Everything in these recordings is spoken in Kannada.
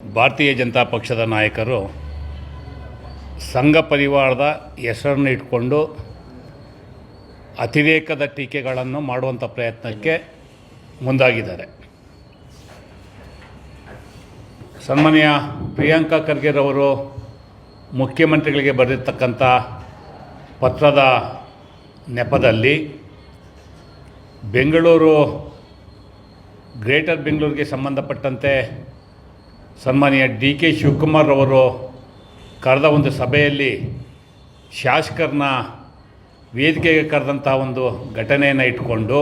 ಭಾರತೀಯ ಜನತಾ ಪಕ್ಷದ ನಾಯಕರು ಸಂಘ ಪರಿವಾರದ ಹೆಸರನ್ನು ಇಟ್ಕೊಂಡು ಅತಿರೇಕದ ಟೀಕೆಗಳನ್ನು ಮಾಡುವಂಥ ಪ್ರಯತ್ನಕ್ಕೆ ಮುಂದಾಗಿದ್ದಾರೆ. ಸನ್ಮಾನ್ಯ ಪ್ರಿಯಾಂಕಾ ಖರ್ಗೆರವರು ಮುಖ್ಯಮಂತ್ರಿಗಳಿಗೆ ಬರೆದಿರ್ತಕ್ಕಂಥ ಪತ್ರದ ನೆಪದಲ್ಲಿ ಬೆಂಗಳೂರು ಗ್ರೇಟರ್ ಬೆಂಗಳೂರಿಗೆ ಸಂಬಂಧಪಟ್ಟಂತೆ ಸನ್ಮಾನ್ಯ ಡಿ ಕೆ ಶಿವಕುಮಾರ್ ಅವರು ಕರೆದ ಒಂದು ಸಭೆಯಲ್ಲಿ ಶಾಸಕರನ್ನ ವೇದಿಕೆಗೆ ಕರೆದಂಥ ಒಂದು ಘಟನೆಯನ್ನು ಇಟ್ಕೊಂಡು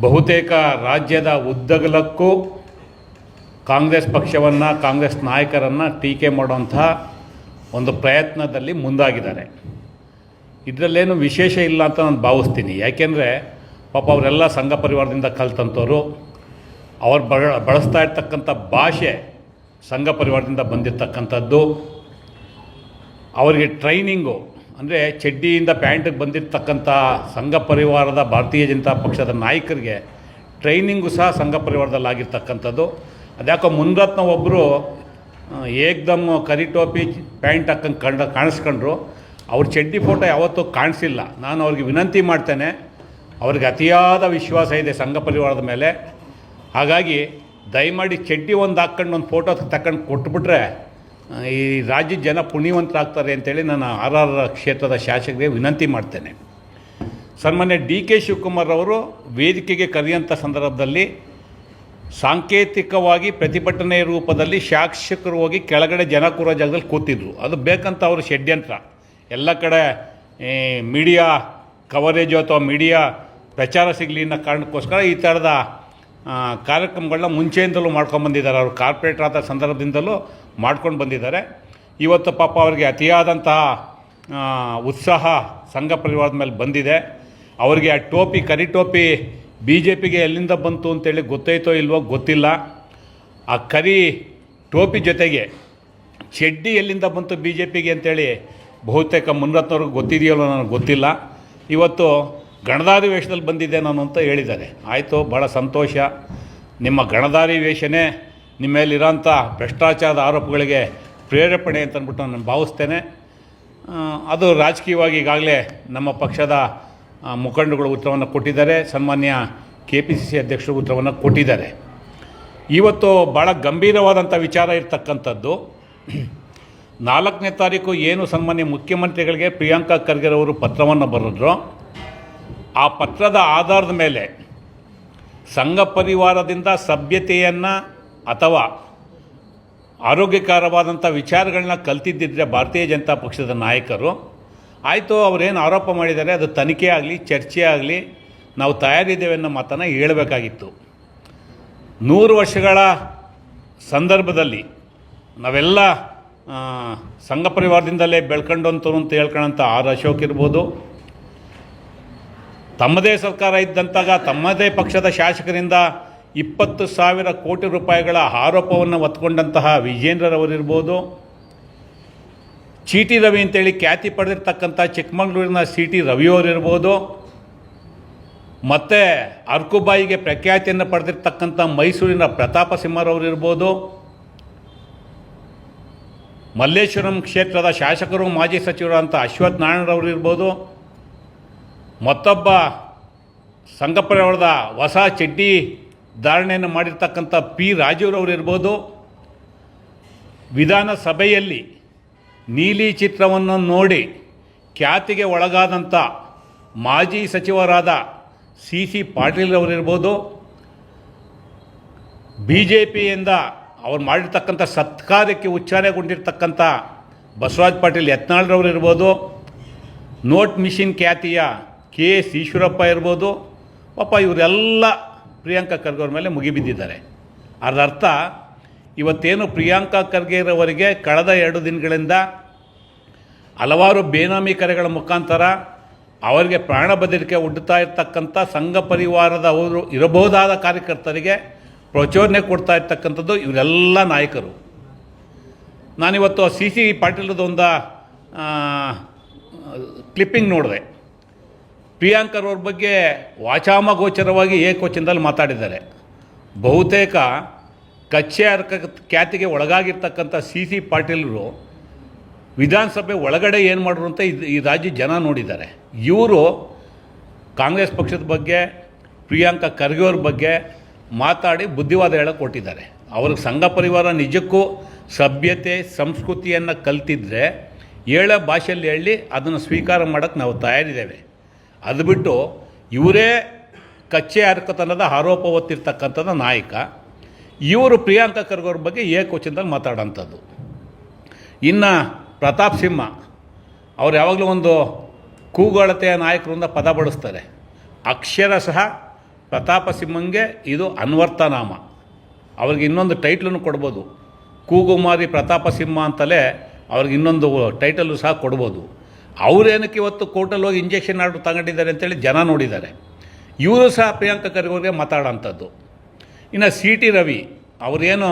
ಬಹುತೇಕ ರಾಜ್ಯದ ಉದ್ದಗಲಕ್ಕೂ ಕಾಂಗ್ರೆಸ್ ಪಕ್ಷವನ್ನು, ಕಾಂಗ್ರೆಸ್ ನಾಯಕರನ್ನು ಟೀಕೆ ಮಾಡುವಂಥ ಒಂದು ಪ್ರಯತ್ನದಲ್ಲಿ ಮುಂದಾಗಿದ್ದಾರೆ. ಇದರಲ್ಲೇನು ವಿಶೇಷ ಇಲ್ಲ ಅಂತ ನಾನು ಭಾವಿಸ್ತೀನಿ. ಯಾಕೆಂದರೆ ಪಾಪ ಅವರೆಲ್ಲ ಸಂಘ ಪರಿವಾರದಿಂದ ಕಲ್ತಂಥವ್ರು. ಅವ್ರು ಬಳ ಬಳಸ್ತಾ ಇರ್ತಕ್ಕಂಥ ಭಾಷೆ ಸಂಘ ಪರಿವಾರದಿಂದ ಬಂದಿರತಕ್ಕಂಥದ್ದು. ಅವರಿಗೆ ಟ್ರೈನಿಂಗು, ಅಂದರೆ ಚಡ್ಡಿಯಿಂದ ಪ್ಯಾಂಟಿಗೆ ಬಂದಿರತಕ್ಕಂಥ ಸಂಘ ಪರಿವಾರದ ಭಾರತೀಯ ಜನತಾ ಪಕ್ಷದ ನಾಯಕರಿಗೆ ಟ್ರೈನಿಂಗು ಸಹ ಸಂಘ ಪರಿವಾರದಲ್ಲಿ ಆಗಿರ್ತಕ್ಕಂಥದ್ದು ಅದ್ಯಾಕೋ ಮುನ್ರತ್ನ ಒಬ್ಬರು ಏಕ್ದಮ್ ಕರಿ ಟೋಪಿ, ಪ್ಯಾಂಟ್ ಹಾಕಂಗೆ ಕಂಡು, ಕಾಣಿಸ್ಕೊಂಡ್ರು. ಅವ್ರ ಚಡ್ಡಿ ಫೋಟೋ ಯಾವತ್ತೂ ಕಾಣಿಸಿಲ್ಲ. ನಾನು ಅವ್ರಿಗೆ ವಿನಂತಿ ಮಾಡ್ತೇನೆ. ಅವ್ರಿಗೆ ಅತಿಯಾದ ವಿಶ್ವಾಸ ಇದೆ ಸಂಘ ಪರಿವಾರದ ಮೇಲೆ. ಹಾಗಾಗಿ ದಯಮಾಡಿ ಚಡ್ಡಿ ಒಂದು ಹಾಕ್ಕೊಂಡು ಒಂದು ಫೋಟೋ ತಕ್ಕೊಂಡು ಕೊಟ್ಬಿಟ್ರೆ ಈ ರಾಜ್ಯದ ಜನ ಪುಣ್ಯವಂತರಾಗ್ತಾರೆ ಅಂತೇಳಿ ನಾನು ಆರ್ ಆರ್ ಕ್ಷೇತ್ರದ ಶಾಸಕರಿಗೆ ವಿನಂತಿ ಮಾಡ್ತೇನೆ. ಸನ್ಮಾನ್ಯ ಡಿ ಕೆ ಶಿವಕುಮಾರ್ ಅವರು ವೇದಿಕೆಗೆ ಕರೆಯುವಂಥ ಸಂದರ್ಭದಲ್ಲಿ ಸಾಂಕೇತಿಕವಾಗಿ ಪ್ರತಿಭಟನೆ ರೂಪದಲ್ಲಿ ಶಾಸಕರು ಹೋಗಿ ಕೆಳಗಡೆ ಜನ ಕೂರೋ ಜಾಗದಲ್ಲಿ ಕೂತಿದ್ರು. ಅದು ಬೇಕಂತ ಅವರು ಷಡ್ಯಂತ್ರ. ಎಲ್ಲ ಕಡೆ ಮೀಡಿಯಾ ಕವರೇಜು ಅಥವಾ ಮೀಡಿಯಾ ಪ್ರಚಾರ ಸಿಗಲಿ ಅನ್ನೋ ಕಾರಣಕ್ಕೋಸ್ಕರ ಈ ಥರದ ಕಾರ್ಯಕ್ರಮಗಳನ್ನ ಮುಂಚೆಯಿಂದಲೂ ಮಾಡ್ಕೊಂಡು ಬಂದಿದ್ದಾರೆ. ಅವರು ಕಾರ್ಪೊರೇಟರ್ ಆದ ಸಂದರ್ಭದಿಂದಲೂ ಮಾಡ್ಕೊಂಡು ಬಂದಿದ್ದಾರೆ. ಇವತ್ತು ಪಾಪ ಅವರಿಗೆ ಅತಿಯಾದಂತಹ ಉತ್ಸಾಹ ಸಂಘ ಪರಿವಾರದ ಮೇಲೆ ಬಂದಿದೆ. ಅವರಿಗೆ ಆ ಟೋಪಿ, ಕರಿ ಟೋಪಿ ಬಿ ಜೆ ಪಿಗೆ ಎಲ್ಲಿಂದ ಬಂತು ಅಂತೇಳಿ ಗೊತ್ತೈತೋ ಇಲ್ವೋ ಗೊತ್ತಿಲ್ಲ. ಆ ಕರಿ ಟೋಪಿ ಜೊತೆಗೆ ಚಡ್ಡಿ ಎಲ್ಲಿಂದ ಬಂತು ಬಿ ಜೆ ಪಿಗೆ ಅಂತೇಳಿ ಬಹುತೇಕ ಮುನ್ರತ್ನವ್ರಿಗೆ ಗೊತ್ತಿದೆಯಲ್ಲೋ ನನಗೆ ಗೊತ್ತಿಲ್ಲ. ಇವತ್ತು ಗಣದಾರಿ ವೇಷದಲ್ಲಿ ಬಂದಿದ್ದೆ ನಾನು ಅಂತ ಹೇಳಿದ್ದಾರೆ ಆಯಿತು ಭಾಳ ಸಂತೋಷ. ನಿಮ್ಮ ಗಣದಾರಿ ವೇಷನೇ ನಿಮ್ಮ ಮೇಲಿರೋಂಥ ಭ್ರಷ್ಟಾಚಾರದ ಆರೋಪಗಳಿಗೆ ಪ್ರೇರೇಪಣೆ ಅಂತ ಅಂದ್ಬಿಟ್ಟು ನಾನು ಭಾವಿಸ್ತೇನೆ. ಅದು ರಾಜಕೀಯವಾಗಿ ಈಗಾಗಲೇ ನಮ್ಮ ಪಕ್ಷದ ಮುಖಂಡಗಳು ಉತ್ತರವನ್ನು ಕೊಟ್ಟಿದ್ದಾರೆ. ಸನ್ಮಾನ್ಯ ಕೆ ಪಿ ಸಿ ಸಿ ಅಧ್ಯಕ್ಷರು ಉತ್ತರವನ್ನು ಕೊಟ್ಟಿದ್ದಾರೆ. ಇವತ್ತು ಭಾಳ ಗಂಭೀರವಾದಂಥ ವಿಚಾರ ಇರ್ತಕ್ಕಂಥದ್ದು. ನಾಲ್ಕನೇ ತಾರೀಕು ಏನು ಸನ್ಮಾನ್ಯ ಮುಖ್ಯಮಂತ್ರಿಗಳಿಗೆ ಪ್ರಿಯಾಂಕಾ ಖರ್ಗೆರವರು ಪತ್ರವನ್ನು ಬರೆದ್ರು. ಆ ಪತ್ರದ ಆಧಾರದ ಮೇಲೆ ಸಂಘ ಪರಿವಾರದಿಂದ ಸಭ್ಯತೆಯನ್ನು ಅಥವಾ ಆರೋಗ್ಯಕರವಾದಂಥ ವಿಚಾರಗಳನ್ನ ಕಲ್ತಿದ್ದಿದ್ರೆ ಭಾರತೀಯ ಜನತಾ ಪಕ್ಷದ ನಾಯಕರು. ಆಯಿತು, ಅವರೇನು ಆರೋಪ ಮಾಡಿದ್ದಾರೆ, ಅದು ತನಿಖೆ ಆಗಲಿ, ಚರ್ಚೆ ಆಗಲಿ, ನಾವು ತಯಾರಿದ್ದೇವೆ ಅನ್ನೋ ಮಾತನ್ನು ಹೇಳಬೇಕಾಗಿತ್ತು. ನೂರು ವರ್ಷಗಳ ಸಂದರ್ಭದಲ್ಲಿ ನಾವೆಲ್ಲ ಸಂಘ ಪರಿವಾರದಿಂದಲೇ ಬೆಳ್ಕೊಂಡಂಥವ್ರು ಅಂತ ಹೇಳ್ಕೊಳ್ಳೋಂಥ ಆರ್ ಅಶೋಕ್ ಇರ್ಬೋದು ತಮ್ಮದೇ ಸರ್ಕಾರ ಇದ್ದಂತಾಗ ತಮ್ಮದೇ ಪಕ್ಷದ ಶಾಸಕರಿಂದ ಇಪ್ಪತ್ತು ಸಾವಿರ ಕೋಟಿ ರೂಪಾಯಿಗಳ ಆರೋಪವನ್ನು ಹೊತ್ಕೊಂಡಂತಹ ವಿಜೇಂದ್ರರವರಿರ್ಬೋದು. ಚೀಟಿ ರವಿ ಅಂತೇಳಿ ಖ್ಯಾತಿ ಪಡೆದಿರ್ತಕ್ಕಂಥ ಚಿಕ್ಕಮಗಳೂರಿನ ಸಿ ಟಿ ರವಿಯವರಿರ್ಬೋದು ಮತ್ತು ಅರ್ಕುಬಾಯಿಗೆ ಪ್ರಖ್ಯಾತಿಯನ್ನು ಪಡೆದಿರ್ತಕ್ಕಂಥ ಮೈಸೂರಿನ ಪ್ರತಾಪ ಸಿಂಹರವರಿರ್ಬೋದು ಮಲ್ಲೇಶ್ವರಂ ಕ್ಷೇತ್ರದ ಶಾಸಕರು, ಮಾಜಿ ಸಚಿವರಾದಂಥ ಅಶ್ವಥ್ ನಾರಾಯಣರವರು ಇರ್ಬೋದು ಮತ್ತೊಬ್ಬ ಸಂಗಪ್ಪನವರದ ಹೊಸ ಚಡ್ಡಿ ಧಾರಣೆಯನ್ನು ಮಾಡಿರ್ತಕ್ಕಂಥ ಪಿ ರಾಜೀವ್ರವರು ಇರ್ಬೋದು ವಿಧಾನಸಭೆಯಲ್ಲಿ ನೀಲಿ ಚಿತ್ರವನ್ನು ನೋಡಿ ಖ್ಯಾತಿಗೆ ಒಳಗಾದಂಥ ಮಾಜಿ ಸಚಿವರಾದ ಸಿ ಸಿ ಪಾಟೀಲ್ರವರಿರ್ಬೋದು. ಬಿ ಜೆ ಪಿಯಿಂದ ಅವ್ರು ಮಾಡಿರ್ತಕ್ಕಂಥ ಸತ್ಕಾರ್ಯಕ್ಕೆ ಉಚ್ಚಾರಗೊಂಡಿರ್ತಕ್ಕಂಥ ಬಸವರಾಜ್ ಪಾಟೀಲ್ ಯತ್ನಾಳ್ರವ್ರು ಇರ್ಬೋದು ನೋಟ್ ಮಿಷಿನ್ ಖ್ಯಾತಿಯ ಕೆ ಎಸ್ ಈಶ್ವರಪ್ಪ ಇರ್ಬೋದು, ಪಾಪ ಇವರೆಲ್ಲ ಪ್ರಿಯಾಂಕಾ ಖರ್ಗೆ ಅವ್ರ ಮೇಲೆ ಮುಗಿಬಿದ್ದಿದ್ದಾರೆ. ಅದರ್ಥ ಇವತ್ತೇನು ಪ್ರಿಯಾಂಕಾ ಖರ್ಗೆರವರಿಗೆ ಕಳೆದ ಎರಡು ದಿನಗಳಿಂದ ಹಲವಾರು ಬೇನಾಮಿ ಕರೆಗಳ ಮುಖಾಂತರ ಅವರಿಗೆ ಪ್ರಾಣ ಬದಲಿಕೆ ಒಡ್ಡುತ್ತಾ ಇರ್ತಕ್ಕಂಥ ಸಂಘ ಪರಿವಾರದ ಅವರು ಇರಬಹುದಾದ ಕಾರ್ಯಕರ್ತರಿಗೆ ಪ್ರಚೋದನೆ ಕೊಡ್ತಾ ಇರ್ತಕ್ಕಂಥದ್ದು ಇವರೆಲ್ಲ ನಾಯಕರು. ನಾನಿವತ್ತು ಸಿ ಸಿ ಪಾಟೀಲ್ದು ಒಂದು ಕ್ಲಿಪ್ಪಿಂಗ್ ನೋಡಿದೆ. ಪ್ರಿಯಾಂಕರವ್ರ ಬಗ್ಗೆ ವಾಚಾಮಗೋಚರವಾಗಿ ಏಕವಚನದಲ್ಲಿ ಮಾತಾಡಿದ್ದಾರೆ. ಬಹುತೇಕ ಕಚ್ಚೆ ಅರ್ಕ ಖ್ಯಾತಿಗೆ ಒಳಗಾಗಿರ್ತಕ್ಕಂಥ ಸಿ ಸಿ ಪಾಟೀಲರು ವಿಧಾನಸಭೆ ಒಳಗಡೆ ಏನು ಮಾಡಿದ್ರು ಅಂತ ಇದು ಈ ರಾಜ್ಯ ಜನ ನೋಡಿದ್ದಾರೆ. ಇವರು ಕಾಂಗ್ರೆಸ್ ಪಕ್ಷದ ಬಗ್ಗೆ, ಪ್ರಿಯಾಂಕ ಖರ್ಗೆ ಅವ್ರ ಬಗ್ಗೆ ಮಾತಾಡಿ ಬುದ್ಧಿವಾದ ಹೇಳಕ್ಕೆ ಕೊಟ್ಟಿದ್ದಾರೆ ಅವ್ರಿಗೆ ಸಂಘ ಪರಿವಾರ ನಿಜಕ್ಕೂ ಸಭ್ಯತೆ, ಸಂಸ್ಕೃತಿಯನ್ನು ಕಲ್ತಿದ್ರೆ ಹೇಳೋ ಭಾಷೆಯಲ್ಲಿ ಹೇಳಿ ಅದನ್ನು ಸ್ವೀಕಾರ ಮಾಡೋಕ್ಕೆ ನಾವು ತಯಾರಿದ್ದೇವೆ. ಅದು ಬಿಟ್ಟು ಇವರೇ ಕಚ್ಚೆ ಅರ್ಕತನದ ಆರೋಪ ಹೊತ್ತಿರ್ತಕ್ಕಂಥದ್ದು ನಾಯಕ. ಇವರು ಪ್ರಿಯಾಂಕ ಖರ್ಗೆ ಬಗ್ಗೆ ಏಕವಚನದಲ್ಲಿ ಮಾತಾಡೋಂಥದ್ದು. ಇನ್ನು ಪ್ರತಾಪ್ ಸಿಂಹ ಅವ್ರು ಯಾವಾಗಲೂ ಒಂದು ಕೂಗೊಳತೆಯ ನಾಯಕರಿಂದ ಪದ ಬಳಸ್ತಾರೆ. ಅಕ್ಷರ ಸಹ ಪ್ರತಾಪ ಸಿಂಹಂಗೆ ಇದು ಅನ್ವರ್ತನಾಮ. ಅವ್ರಿಗೆ ಇನ್ನೊಂದು ಟೈಟ್ಲನ್ನು ಕೊಡ್ಬೋದು. ಕೂಗುಮಾರಿ ಪ್ರತಾಪ ಸಿಂಹ ಅಂತಲೇ ಅವ್ರಿಗೆ ಇನ್ನೊಂದು ಟೈಟಲು ಸಹ ಕೊಡ್ಬೋದು. ಅವ್ರೇನಕ್ಕೆ ಇವತ್ತು ಕೋರ್ಟಲ್ಲಿ ಹೋಗಿ ಇಂಜೆಕ್ಷನ್ ಆರ್ಡ್ರ್ ತಗೊಂಡಿದ್ದಾರೆ ಅಂತೇಳಿ ಜನ ನೋಡಿದ್ದಾರೆ. ಇವರು ಸಹ ಪ್ರಿಯಾಂಕಾ ಖರ್ಗೆ ಮಾತಾಡೋಂಥದ್ದು. ಇನ್ನು ಸಿ ಟಿ ರವಿ ಅವರೇನು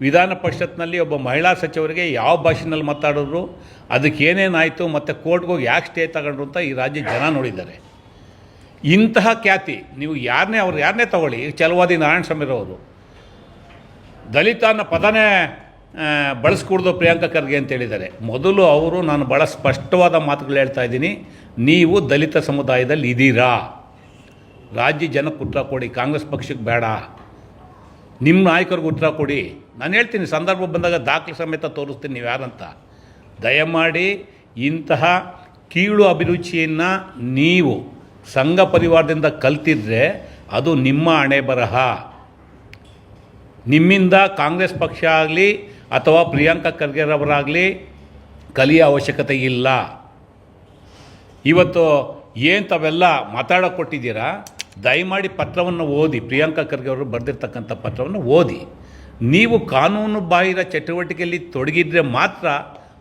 ವಿಧಾನ ಪರಿಷತ್ನಲ್ಲಿ ಒಬ್ಬ ಮಹಿಳಾ ಸಚಿವರಿಗೆ ಯಾವ ಭಾಷೆನಲ್ಲಿ ಮಾತಾಡಿದ್ರು, ಅದಕ್ಕೆ ಏನೇನಾಯಿತು ಮತ್ತು ಕೋರ್ಟ್ಗೆ ಹೋಗಿ ಯಾಕೆ ಸ್ಟೇ ತಗೊಂಡ್ರು ಅಂತ ಈ ರಾಜ್ಯ ಜನ ನೋಡಿದ್ದಾರೆ. ಇಂತಹ ಖ್ಯಾತಿ ನೀವು ಯಾರನ್ನೇ ಅವ್ರು ಯಾರನ್ನೇ ತಗೊಳ್ಳಿ ಚಲವಾದಿ ನಾರಾಯಣ ಸ್ವಾಮಿರವರು ದಲಿತ ಅನ್ನೋ ಪದನೇ ಬಳಸ್ಕೂಡ್ದು ಪ್ರಿಯಾಂಕಾ ಖರ್ಗೆ ಅಂತ ಹೇಳಿದ್ದಾರೆ. ಮೊದಲು ಅವರು, ನಾನು ಭಾಳ ಸ್ಪಷ್ಟವಾದ ಮಾತುಗಳು ಹೇಳ್ತಾ ಇದ್ದೀನಿ. ನೀವು ದಲಿತ ಸಮುದಾಯದಲ್ಲಿ ಇದ್ದೀರಾ ರಾಜ್ಯ ಜನಕ್ಕೆ ಉತ್ತರ ಕೊಡಿ, ಕಾಂಗ್ರೆಸ್ ಪಕ್ಷಕ್ಕೆ ಬೇಡ. ನಿಮ್ಮ ನಾಯಕರಿಗೆ ಉತ್ತರ ಕೊಡಿ. ನಾನು ಹೇಳ್ತೀನಿ, ಸಂದರ್ಭ ಬಂದಾಗ ದಾಖಲೆ ಸಮೇತ ತೋರಿಸ್ತೀನಿ ನೀವು ಯಾರಂತ ದಯಮಾಡಿ ಇಂತಹ ಕೀಳು ಅಭಿರುಚಿಯನ್ನು ನೀವು ಸಂಘ ಪರಿವಾರದಿಂದ ಕಲ್ತಿದ್ರೆ ಅದು ನಿಮ್ಮ ಹಣೆ ಬರಹ ನಿಮ್ಮಿಂದ ಕಾಂಗ್ರೆಸ್ ಪಕ್ಷ ಆಗಲಿ ಅಥವಾ ಪ್ರಿಯಾಂಕಾ ಖರ್ಗೆರವರಾಗಲಿ ಕಲಿಯ ಅವಶ್ಯಕತೆ ಇಲ್ಲ. ಇವತ್ತು ಏನು ತಾವೆಲ್ಲ ಮಾತಾಡೋಕೆ ಕೊಟ್ಟಿದ್ದೀರಾ ದಯಮಾಡಿ ಪತ್ರವನ್ನು ಓದಿ. ಪ್ರಿಯಾಂಕಾ ಖರ್ಗೆ ಅವರು ಬರೆದಿರ್ತಕ್ಕಂಥ ಪತ್ರವನ್ನು ಓದಿ. ನೀವು ಕಾನೂನು ಬಾಹಿರ ಚಟುವಟಿಕೆಯಲ್ಲಿ ತೊಡಗಿದ್ರೆ ಮಾತ್ರ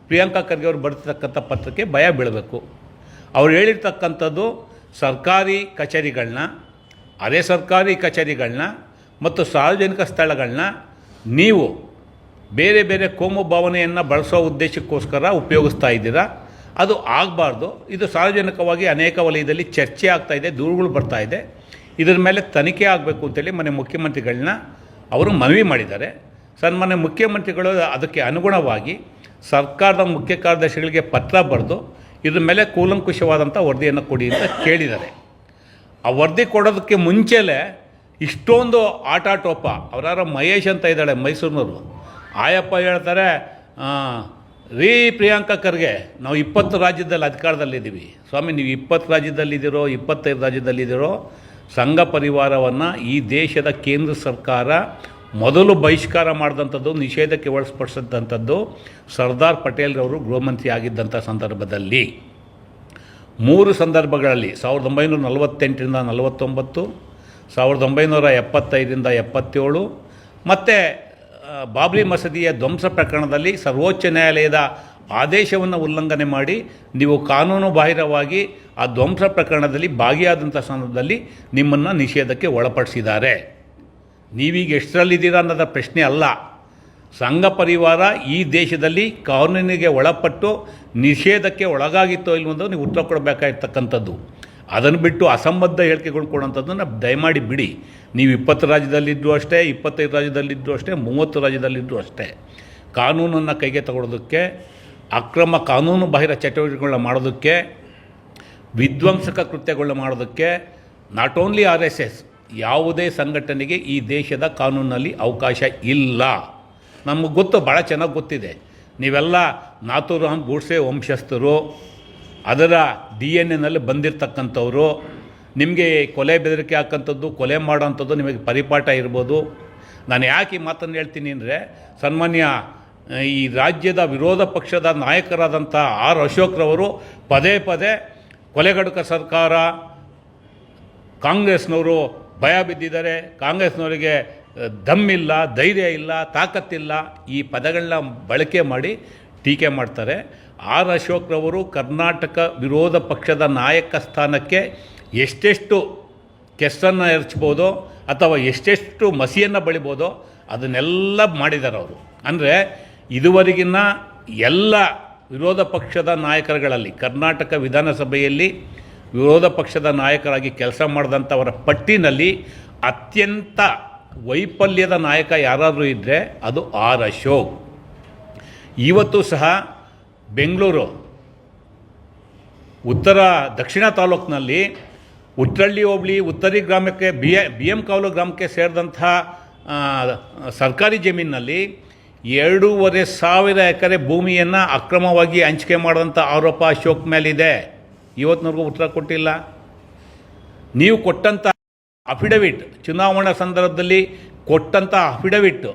ಪ್ರಿಯಾಂಕಾ ಖರ್ಗೆ ಅವರು ಬರೆದಿರ್ತಕ್ಕಂಥ ಪತ್ರಕ್ಕೆ ಭಯ ಬೀಳಬೇಕು. ಅವ್ರು ಹೇಳಿರ್ತಕ್ಕಂಥದ್ದು ಸರ್ಕಾರಿ ಕಚೇರಿಗಳನ್ನ ಅರೆ ಸರ್ಕಾರಿ ಕಚೇರಿಗಳನ್ನ ಮತ್ತು ಸಾರ್ವಜನಿಕ ಸ್ಥಳಗಳನ್ನ ನೀವು ಬೇರೆ ಬೇರೆ ಕೋಮು ಭಾವನೆಯನ್ನು ಬಳಸೋ ಉದ್ದೇಶಕ್ಕೋಸ್ಕರ ಉಪಯೋಗಿಸ್ತಾ ಇದ್ದೀರಾ? ಅದು ಆಗಬಾರ್ದು. ಇದು ಸಾರ್ವಜನಿಕವಾಗಿ ಅನೇಕ ವಲಯದಲ್ಲಿ ಚರ್ಚೆ ಆಗ್ತಾ ಇದೆ, ದೂರುಗಳು ಬರ್ತಾ ಇದೆ. ಇದರ ಮೇಲೆ ತನಿಖೆ ಆಗಬೇಕು ಅಂತೇಳಿ ಮನೆ ಮುಖ್ಯಮಂತ್ರಿಗಳನ್ನ ಅವರು ಮನವಿ ಮಾಡಿದ್ದಾರೆ. ಸನ್ಮಾನ್ಯ ಮುಖ್ಯಮಂತ್ರಿಗಳು ಅದಕ್ಕೆ ಅನುಗುಣವಾಗಿ ಸರ್ಕಾರದ ಮುಖ್ಯ ಕಾರ್ಯದರ್ಶಿಗಳಿಗೆ ಪತ್ರ ಬರೆದು ಇದ್ರ ಮೇಲೆ ಕೂಲಂಕುಷವಾದಂಥ ವರದಿಯನ್ನು ಕೊಡಿ ಅಂತ ಕೇಳಿದ್ದಾರೆ. ಆ ವರದಿ ಕೊಡೋದಕ್ಕೆ ಮುಂಚೆಲೇ ಇಷ್ಟೊಂದು ಆಟಾಟೋಪ ಅವರಾರ ಮಹೇಶ್ ಅಂತ ಇದ್ದಾಳೆ ಮೈಸೂರಿನವರು ಆಯಪ್ಪ ಹೇಳ್ತಾರೆ ರೀ ಪ್ರಿಯಾಂಕಾ ಖರ್ಗೆ, ನಾವು ಇಪ್ಪತ್ತು ರಾಜ್ಯದಲ್ಲಿ ಅಧಿಕಾರದಲ್ಲಿದ್ದೀವಿ ಸ್ವಾಮಿ, ನೀವು ಇಪ್ಪತ್ತು ರಾಜ್ಯದಲ್ಲಿದ್ದೀರೋ ಇಪ್ಪತ್ತೈದು ರಾಜ್ಯದಲ್ಲಿದ್ದೀರೋ ಸಂಘ ಪರಿವಾರವನ್ನು ಈ ದೇಶದ ಕೇಂದ್ರ ಸರ್ಕಾರ ಮೊದಲು ಬಹಿಷ್ಕಾರ ಮಾಡಿದಂಥದ್ದು, ನಿಷೇಧಕ್ಕೆ ಒಳಪಡಿಸಿದಂಥದ್ದು ಸರ್ದಾರ್ ಪಟೇಲ್ರವರು ಗೃಹಮಂತ್ರಿ ಆಗಿದ್ದಂಥ ಸಂದರ್ಭದಲ್ಲಿ. ಮೂರು ಸಂದರ್ಭಗಳಲ್ಲಿ, ಸಾವಿರದ ಒಂಬೈನೂರ ನಲವತ್ತೆಂಟರಿಂದ ನಲವತ್ತೊಂಬತ್ತು, ಸಾವಿರದ ಒಂಬೈನೂರ ಎಪ್ಪತ್ತೈದರಿಂದ ಎಪ್ಪತ್ತೇಳು, ಮತ್ತು ಬಾಬ್ರಿ ಮಸೀದಿಯ ಧ್ವಂಸ ಪ್ರಕರಣದಲ್ಲಿ ಸರ್ವೋಚ್ಚ ನ್ಯಾಯಾಲಯದ ಆದೇಶವನ್ನು ಉಲ್ಲಂಘನೆ ಮಾಡಿ ನೀವು ಕಾನೂನು ಬಾಹಿರವಾಗಿ ಆ ಧ್ವಂಸ ಪ್ರಕರಣದಲ್ಲಿ ಭಾಗಿಯಾದಂಥ ಸಂದರ್ಭದಲ್ಲಿ ನಿಮ್ಮನ್ನು ನಿಷೇಧಕ್ಕೆ ಒಳಪಡಿಸಿದ್ದಾರೆ. ನೀವೀಗ ಎಷ್ಟರಲ್ಲಿದ್ದೀರಾ ಅನ್ನೋದ ಪ್ರಶ್ನೆ ಅಲ್ಲ. ಸಂಘ ಪರಿವಾರ ಈ ದೇಶದಲ್ಲಿ ಕಾನೂನಿಗೆ ಒಳಪಟ್ಟು ನಿಷೇಧಕ್ಕೆ ಒಳಗಾಗಿತ್ತೋ ಇಲ್ವೋ ನೀವು ಉತ್ತರ ಕೊಡಬೇಕಾಗಿರ್ತಕ್ಕಂಥದ್ದು. ಅದನ್ನು ಬಿಟ್ಟು ಅಸಂಬದ್ಧ ಹೇಳಿಕೆಗಳು ಕೊಡುವಂಥದ್ದನ್ನು ದಯಮಾಡಿ ಬಿಡಿ. ನೀವು ಇಪ್ಪತ್ತು ರಾಜ್ಯದಲ್ಲಿದ್ದು ಅಷ್ಟೇ, ಇಪ್ಪತ್ತೈದು ರಾಜ್ಯದಲ್ಲಿದ್ದು ಅಷ್ಟೇ, ಮೂವತ್ತು ರಾಜ್ಯದಲ್ಲಿದ್ದು ಅಷ್ಟೇ. ಕಾನೂನನ್ನು ಕೈಗೆ ತಗೊಳ್ಳೋದಕ್ಕೆ ಅಕ್ರಮ ಕಾನೂನು ಬಾಹಿರ ಚಟುವಟಿಕೆಗಳನ್ನ ಮಾಡೋದಕ್ಕೆ, ವಿಧ್ವಂಸಕ ಕೃತ್ಯಗಳನ್ನ ಮಾಡೋದಕ್ಕೆ not only R S S ಯಾವುದೇ ಸಂಘಟನೆಗೆ ಈ ದೇಶದ ಕಾನೂನಲ್ಲಿ ಅವಕಾಶ ಇಲ್ಲ. ನಮಗೆ ಗೊತ್ತು ಭಾಳ ಚೆನ್ನಾಗಿ ಗೊತ್ತಿದೆ. ನೀವೆಲ್ಲ ನಾಥೂರಾಮ್ ಗೂಡ್ಸೆ ವಂಶಸ್ಥರು, ಅದರ ಡಿ ಎನ್ ಎನಲ್ಲಿ ಬಂದಿರತಕ್ಕಂಥವ್ರು ನಿಮಗೆ ಕೊಲೆ ಬೆದರಿಕೆ ಹಾಕೋಂಥದ್ದು, ಕೊಲೆ ಮಾಡೋವಂಥದ್ದು ನಿಮಗೆ ಪರಿಪಾಠ ಇರ್ಬೋದು. ನಾನು ಯಾಕೆ ಈ ಮಾತನ್ನು ಹೇಳ್ತೀನಿ ಅಂದರೆ, ಸನ್ಮಾನ್ಯ ಈ ರಾಜ್ಯದ ವಿರೋಧ ಪಕ್ಷದ ನಾಯಕರಾದಂಥ ಆರ್ ಅಶೋಕ್ರವರು ಪದೇ ಪದೇ ಕೊಲೆಗಡುಕ ಸರ್ಕಾರ, ಕಾಂಗ್ರೆಸ್ನವರು ಭಯ ಬಿದ್ದಿದ್ದಾರೆ. ಕಾಂಗ್ರೆಸ್ನವರಿಗೆ ದಮ್ಮಿಲ್ಲ, ಧೈರ್ಯ ಇಲ್ಲ, ತಾಕತ್ತಿಲ್ಲ, ಈ ಪದಗಳನ್ನ ಬಳಕೆ ಮಾಡಿ ಟೀಕೆ ಮಾಡ್ತಾರೆ. ಆರ್ ಅಶೋಕ್ರವರು ಕರ್ನಾಟಕ ವಿರೋಧ ಪಕ್ಷದ ನಾಯಕ ಸ್ಥಾನಕ್ಕೆ ಎಷ್ಟೆಷ್ಟು ಕೆಸ್ಸನ್ನು ಎರಚ್ಬೋದೋ ಅಥವಾ ಎಷ್ಟೆಷ್ಟು ಮಸಿಯನ್ನು ಬಳಿಬೋದೋ ಅದನ್ನೆಲ್ಲ ಮಾಡಿದ್ದಾರೆ ಅವರು. ಅಂದರೆ ಇದುವರೆಗಿನ ಎಲ್ಲ ವಿರೋಧ ಪಕ್ಷದ ನಾಯಕರುಗಳಲ್ಲಿ, ಕರ್ನಾಟಕ ವಿಧಾನಸಭೆಯಲ್ಲಿ ವಿರೋಧ ಪಕ್ಷದ ನಾಯಕರಾಗಿ ಕೆಲಸ ಮಾಡಿದಂಥವರ ಪಟ್ಟಿನಲ್ಲಿ ಅತ್ಯಂತ ವೈಫಲ್ಯದ ನಾಯಕ ಯಾರಾದರೂ ಇದ್ದರೆ ಅದು ಆರ್ ಅಶೋಕ್. ಇವತ್ತು ಸಹ ಬೆಂಗಳೂರು, ಉತ್ತರ, ದಕ್ಷಿಣ ತಾಲೂಕಿನಲ್ಲಿ ಉತ್ರಳ್ಳಿ ಹೋಬಳಿ, ಉತ್ತರಿ ಗ್ರಾಮಕ್ಕೆ, ಬಿ ಎ, ಬಿ ಎಂ ಕಾವಲು ಗ್ರಾಮಕ್ಕೆ ಸೇರಿದಂಥ ಸರ್ಕಾರಿ ಜಮೀನಿನಲ್ಲಿ ಎರಡೂವರೆ ಸಾವಿರ ಎಕರೆ ಭೂಮಿಯನ್ನು ಅಕ್ರಮವಾಗಿ ಹಂಚಿಕೆ ಮಾಡಿದಂಥ ಆರೋಪ ಅಶೋಕ್ ಮೇಲಿದೆ. ಇವತ್ತಿನವರೆಗೂ ಉತ್ತರ ಕೊಟ್ಟಿಲ್ಲ. ನೀವು ಕೊಟ್ಟಂಥ ಅಫಿಡವಿಟ್, ಚುನಾವಣಾ ಸಂದರ್ಭದಲ್ಲಿ ಕೊಟ್ಟಂಥ ಅಫಿಡವಿಟ್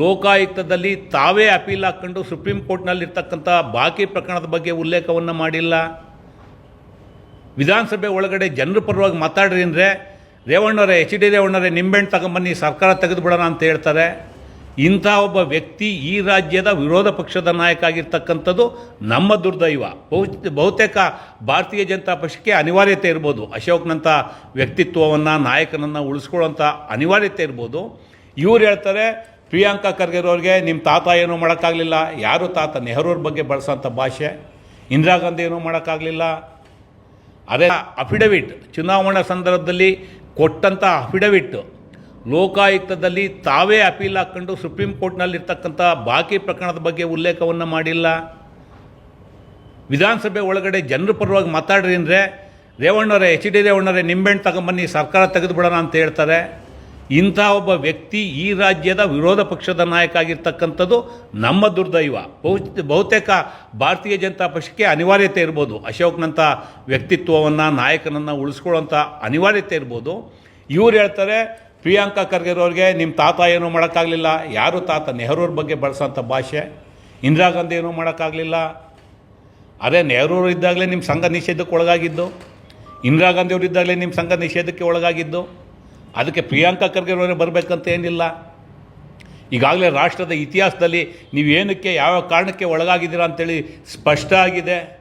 ಲೋಕಾಯುಕ್ತದಲ್ಲಿ ತಾವೇ ಅಪೀಲ್ ಹಾಕ್ಕೊಂಡು ಸುಪ್ರೀಂ ಕೋರ್ಟ್ನಲ್ಲಿರ್ತಕ್ಕಂಥ ಬಾಕಿ ಪ್ರಕರಣದ ಬಗ್ಗೆ ಉಲ್ಲೇಖವನ್ನು ಮಾಡಿಲ್ಲ. ವಿಧಾನಸಭೆ ಒಳಗಡೆ ಜನರ ಪರವಾಗಿ ಮಾತಾಡ್ರಿ ಅಂದರೆ ರೇವಣ್ಣವರೇ ಎಚ್ ಡಿ ರೇವಣ್ಣವರೇ ನಿಂಬೆಹಣ್ಣು ತಗೊಂಬನ್ನಿ ಸರ್ಕಾರ ತೆಗೆದುಬಿಡೋಣ ಅಂತ ಹೇಳ್ತಾರೆ. ಇಂಥ ಒಬ್ಬ ವ್ಯಕ್ತಿ ಈ ರಾಜ್ಯದ ವಿರೋಧ ಪಕ್ಷದ ನಾಯಕ ಆಗಿರ್ತಕ್ಕಂಥದ್ದು ನಮ್ಮ ದುರ್ದೈವ. ಬಹು- ಬಹುತೇಕ ಭಾರತೀಯ ಜನತಾ ಪಕ್ಷಕ್ಕೆ ಅನಿವಾರ್ಯತೆ ಇರ್ಬೋದು. ಅಶೋಕ್ನಂಥ ವ್ಯಕ್ತಿತ್ವವನ್ನು, ನಾಯಕನನ್ನು ಉಳಿಸ್ಕೊಳ್ಳೋಂಥ ಅನಿವಾರ್ಯತೆ ಇರ್ಬೋದು. ಇವ್ರು ಹೇಳ್ತಾರೆ, ಪ್ರಿಯಾಂಕಾ ಖರ್ಗೆರವ್ರಿಗೆ ನಿಮ್ಮ ತಾತ ಏನೂ ಮಾಡೋಕ್ಕಾಗಲಿಲ್ಲ. ಯಾರು ತಾತ? ನೆಹರೂರ ಬಗ್ಗೆ ಬಳಸೋಂಥ ಭಾಷೆ. ಇಂದಿರಾ ಗಾಂಧಿ ಏನೂ ಮಾಡೋಕ್ಕಾಗಲಿಲ್ಲ. ಅದೇ ಅಫಿಡವಿಟ್. ಚುನಾವಣಾ ಸಂದರ್ಭದಲ್ಲಿ ಕೊಟ್ಟಂಥ ಅಫಿಡವಿಟ್. ಲೋಕಾಯುಕ್ತದಲ್ಲಿ ತಾವೇ ಅಪೀಲ್ ಹಾಕ್ಕೊಂಡು ಸುಪ್ರೀಂ ಕೋರ್ಟ್ನಲ್ಲಿರ್ತಕ್ಕಂಥ ಬಾಕಿ ಪ್ರಕರಣದ ಬಗ್ಗೆ ಉಲ್ಲೇಖವನ್ನು ಮಾಡಿಲ್ಲ. ವಿಧಾನಸಭೆ ಒಳಗಡೆ ಜನರ ಪರವಾಗಿ ಮಾತಾಡ್ರಿ ಅಂದರೆ ರೇವಣ್ಣವರೇ ಎಚ್ ಡಿ ರೇವಣ್ಣವರೇ ನಿಂಬೆಹಣ್ಣು ತಗೊಂಬನ್ನಿ, ಸರ್ಕಾರ ತೆಗೆದುಬಿಡೋಣ ಅಂತ ಹೇಳ್ತಾರೆ. ಇಂಥ ಒಬ್ಬ ವ್ಯಕ್ತಿ ಈ ರಾಜ್ಯದ ವಿರೋಧ ಪಕ್ಷದ ನಾಯಕ ಆಗಿರ್ತಕ್ಕಂಥದ್ದು ನಮ್ಮ ದುರ್ದೈವ. ಬಹು- ಬಹುತೇಕ ಭಾರತೀಯ ಜನತಾ ಪಕ್ಷಕ್ಕೆ ಅನಿವಾರ್ಯತೆ ಇರ್ಬೋದು. ಅಶೋಕ್ನಂಥ ವ್ಯಕ್ತಿತ್ವವನ್ನು, ನಾಯಕನನ್ನು ಉಳಿಸ್ಕೊಳ್ಳೋಂಥ ಅನಿವಾರ್ಯತೆ ಇರ್ಬೋದು. ಇವ್ರು ಹೇಳ್ತಾರೆ, ಪ್ರಿಯಾಂಕಾ ಖರ್ಗೆರವ್ರಿಗೆ ನಿಮ್ಮ ತಾತ ಏನೂ ಮಾಡೋಕ್ಕಾಗಲಿಲ್ಲ. ಯಾರು ತಾತ? ನೆಹರೂರ ಬಗ್ಗೆ ಬಳಸೋಂಥ ಭಾಷೆ. ಇಂದಿರಾ ಗಾಂಧಿ ಏನೂ ಮಾಡೋಕ್ಕಾಗಲಿಲ್ಲ. ಅದೇ ನೆಹರೂರು ಇದ್ದಾಗಲೇ ನಿಮ್ಮ ಸಂಘ ನಿಷೇಧಕ್ಕೆ ಒಳಗಾಗಿದ್ದು. ಇಂದಿರಾ ಗಾಂಧಿ ಅವರು ಇದ್ದಾಗಲೇ ನಿಮ್ಮ ಸಂಘ ನಿಷೇಧಕ್ಕೆ ಒಳಗಾಗಿದ್ದು. ಅದಕ್ಕೆ ಪ್ರಿಯಾಂಕಾ ಖರ್ಗೆರವರೇ ಬರಬೇಕಂತ ಏನಿಲ್ಲ. ಈಗಾಗಲೇ ರಾಷ್ಟ್ರದ ಇತಿಹಾಸದಲ್ಲಿ ನೀವು ಏನಕ್ಕೆ ಯಾವ ಕಾರಣಕ್ಕೆ ಒಳಗಾಗಿದ್ದೀರಾ ಅಂತೇಳಿ ಸ್ಪಷ್ಟ ಆಗಿದೆ.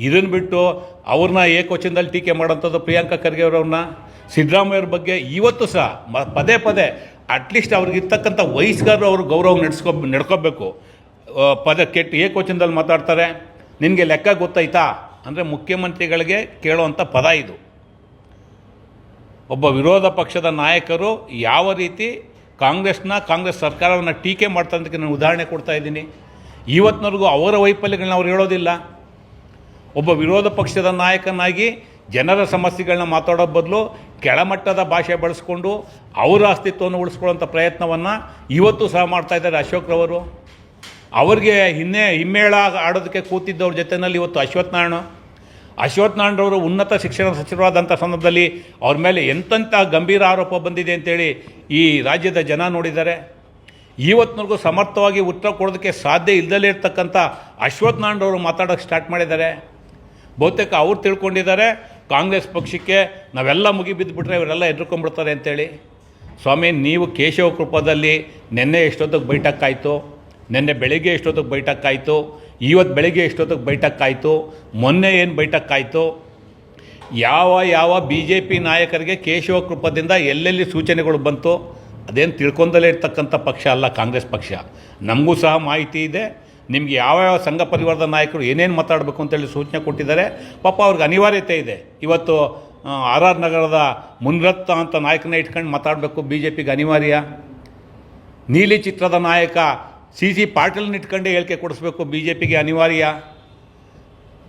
ಇದನ್ನು ಬಿಟ್ಟು ಅವ್ರನ್ನ ಏಕವಚನದಲ್ಲಿ ಟೀಕೆ ಮಾಡೋಂಥದ್ದು ಪ್ರಿಯಾಂಕಾ ಖರ್ಗೆ ಅವರವ್ರನ್ನ ಸಿದ್ದರಾಮಯ್ಯವ್ರ ಬಗ್ಗೆ ಇವತ್ತು ಸಹ ಮ- ಪದೇ ಪದೇ ಅಟ್ಲೀಸ್ಟ್ ಅವ್ರಿಗಿರ್ತಕ್ಕಂಥ ವಯಸ್ಗಾರರು ಅವರು ಗೌರವ ನಡೆಸ್ಕೊ, ನಡ್ಕೋಬೇಕು. ಪದ ಕೆಟ್ಟು ಏಕವಚನದಲ್ಲಿ ಮಾತಾಡ್ತಾರೆ. ನಿನಗೆ ಲೆಕ್ಕ ಗೊತ್ತಾಯ್ತಾ? ಅಂದರೆ ಮುಖ್ಯಮಂತ್ರಿಗಳಿಗೆ ಕೇಳುವಂಥ ಪದ ಇದು. ಒಬ್ಬ ವಿರೋಧ ಪಕ್ಷದ ನಾಯಕರು ಯಾವ ರೀತಿ ಕಾಂಗ್ರೆಸ್ನ, ಕಾಂಗ್ರೆಸ್ ಸರ್ಕಾರವನ್ನು ಟೀಕೆ ಮಾಡ್ತಾರೆ ಅಂತ ನಾನು ಉದಾಹರಣೆ ಕೊಡ್ತಾ ಇದ್ದೀನಿ. ಇವತ್ತಿನವರೆಗೂ ಅವರ ವೈಫಲ್ಯಗಳನ್ನ ಅವ್ರು ಹೇಳೋದಿಲ್ಲ. ಒಬ್ಬ ವಿರೋಧ ಪಕ್ಷದ ನಾಯಕನಾಗಿ ಜನರ ಸಮಸ್ಯೆಗಳನ್ನ ಮಾತಾಡೋ ಬದಲು ಕೆಳಮಟ್ಟದ ಭಾಷೆ ಬಳಸ್ಕೊಂಡು ಅವರ ಅಸ್ತಿತ್ವವನ್ನು ಉಳಿಸ್ಕೊಳ್ಳೋಂಥ ಪ್ರಯತ್ನವನ್ನು ಇವತ್ತು ಸಹ ಮಾಡ್ತಾ ಇದ್ದಾರೆ ಅಶೋಕ್ರವರು ಅವ್ರಿಗೆ ಹಿನ್ನೆ ಹಿಮ್ಮೇಳ ಆಡೋದಕ್ಕೆ ಕೂತಿದ್ದವ್ರ ಜೊತೆಯಲ್ಲಿ ಇವತ್ತು ಅಶ್ವಥ್ ನಾರಾಯಣ ಅಶ್ವಥ್ ನಾರಾಯಣರವರು ಉನ್ನತ ಶಿಕ್ಷಣ ಸಚಿವರಾದಂಥ ಸಂದರ್ಭದಲ್ಲಿ ಅವ್ರ ಮೇಲೆ ಎಂತೆಂಥ ಗಂಭೀರ ಆರೋಪ ಬಂದಿದೆ ಅಂತೇಳಿ ಈ ರಾಜ್ಯದ ಜನ ನೋಡಿದ್ದಾರೆ. ಇವತ್ತಿನವರೆಗೂ ಸಮರ್ಥವಾಗಿ ಉತ್ತರ ಕೊಡೋದಕ್ಕೆ ಸಾಧ್ಯ ಇಲ್ಲದಲೇ ಇರ್ತಕ್ಕಂಥ ಅಶ್ವಥ್ ನಾರಾಯಣರವರು ಮಾತಾಡೋಕ್ಕೆ ಸ್ಟಾರ್ಟ್ ಮಾಡಿದ್ದಾರೆ. ಬಹುತೇಕ ಅವ್ರು ತಿಳ್ಕೊಂಡಿದ್ದಾರೆ, ಕಾಂಗ್ರೆಸ್ ಪಕ್ಷಕ್ಕೆ ನಾವೆಲ್ಲ ಮುಗಿ ಬಿದ್ದುಬಿಟ್ರೆ ಇವರೆಲ್ಲ ಎದುರ್ಕೊಂಡ್ಬಿಡ್ತಾರೆ ಅಂತೇಳಿ. ಸ್ವಾಮಿ, ನೀವು ಕೇಶವ ಕೃಪದಲ್ಲಿ ನಿನ್ನೆ ಎಷ್ಟೊತ್ತಿಗೆ ಬೈಠಕ್ಕಾಯಿತು? ನಿನ್ನೆ ಬೆಳಿಗ್ಗೆ ಎಷ್ಟೊತ್ತಿಗೆ ಬೈಠಕ್ಕಾಯಿತು? ಇವತ್ತು ಬೆಳಿಗ್ಗೆ ಎಷ್ಟೊತ್ತಿಗೆ ಬೈಠಕ್ಕಾಯಿತು? ಮೊನ್ನೆ ಏನು ಬೈಠಕ್ಕಾಯಿತು? ಯಾವ ಯಾವ ಬಿ ಜೆ ಪಿ ನಾಯಕರಿಗೆ ಕೇಶವ ಕೃಪದಿಂದ ಎಲ್ಲೆಲ್ಲಿ ಸೂಚನೆಗಳು ಬಂತು? ಅದೇನು ತಿಳ್ಕೊಂಡಲೇ ಇರ್ತಕ್ಕಂಥ ಪಕ್ಷ ಅಲ್ಲ ಕಾಂಗ್ರೆಸ್ ಪಕ್ಷ. ನಮಗೂ ಸಹ ಮಾಹಿತಿ ಇದೆ. ನಿಮಗೆ ಯಾವ ಯಾವ ಸಂಘ ಪರಿವಾರದ ನಾಯಕರು ಏನೇನು ಮಾತಾಡಬೇಕು ಅಂತೇಳಿ ಸೂಚನೆ ಕೊಟ್ಟಿದ್ದಾರೆ. ಪಾಪ ಅವ್ರಿಗೆ ಅನಿವಾರ್ಯತೆ ಇದೆ. ಇವತ್ತು ಆರ್ ಆರ್ ನಗರದ ಮುನ್ರತ್ನ ಅಂತ ನಾಯಕನ ಇಟ್ಕೊಂಡು ಮಾತಾಡಬೇಕು ಬಿ ಜೆ ಪಿಗೆ ಅನಿವಾರ್ಯ? ನೀಲಿ ಚಿತ್ರದ ನಾಯಕ ಸಿ ಸಿ ಪಾಟೀಲ್ನ ಇಟ್ಕೊಂಡೇ ಹೇಳಿಕೆ ಕೊಡಿಸ್ಬೇಕು ಬಿ ಜೆ ಪಿಗೆ ಅನಿವಾರ್ಯ.